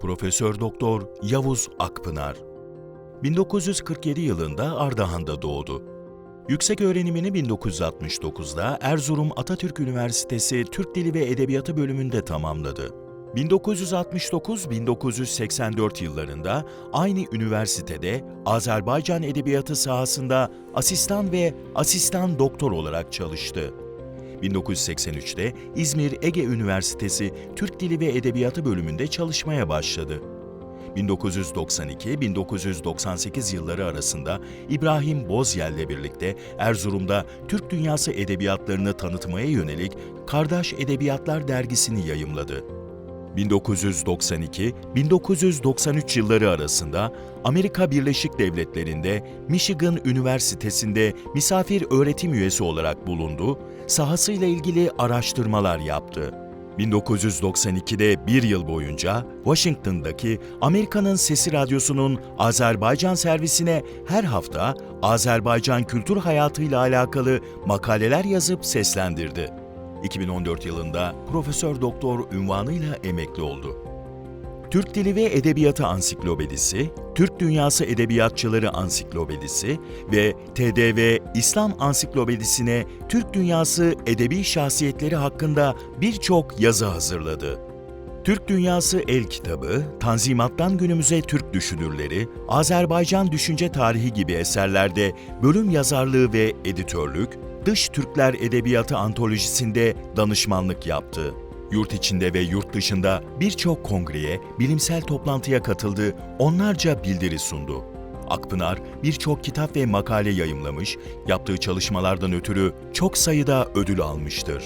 Profesör Doktor Yavuz Akpınar 1947 yılında Ardahan'da doğdu. Yüksek öğrenimini 1969'da Erzurum Atatürk Üniversitesi Türk Dili ve Edebiyatı bölümünde tamamladı. 1969-1984 yıllarında aynı üniversitede Azerbaycan Edebiyatı sahasında asistan ve asistan doktor olarak çalıştı. 1983'te İzmir Ege Üniversitesi Türk Dili ve Edebiyatı bölümünde çalışmaya başladı. 1992-1998 yılları arasında İbrahim Bozyel'le birlikte Erzurum'da Türk dünyası edebiyatlarını tanıtmaya yönelik Kardeş Edebiyatlar dergisini yayımladı. 1992-1993 yılları arasında Amerika Birleşik Devletleri'nde Michigan Üniversitesi'nde misafir öğretim üyesi olarak bulundu, sahasıyla ilgili araştırmalar yaptı. 1992'de bir yıl boyunca Washington'daki Amerika'nın Sesi Radyosu'nun Azerbaycan servisine her hafta Azerbaycan kültür hayatıyla alakalı makaleler yazıp seslendirdi. 2014 yılında Profesör Doktor unvanıyla emekli oldu. Türk Dili ve Edebiyatı Ansiklopedisi, Türk Dünyası Edebiyatçıları Ansiklopedisi ve TDV İslam Ansiklopedisine Türk Dünyası edebi şahsiyetleri hakkında birçok yazı hazırladı. Türk Dünyası El Kitabı, Tanzimat'tan günümüze Türk düşünürleri, Azerbaycan düşünce tarihi gibi eserlerde bölüm yazarlığı ve editörlük, Dış Türkler Edebiyatı antolojisinde danışmanlık yaptı. Yurt içinde ve yurt dışında birçok kongreye, bilimsel toplantıya katıldı, onlarca bildiri sundu. Akpınar birçok kitap ve makale yayımlamış, yaptığı çalışmalardan ötürü çok sayıda ödül almıştır.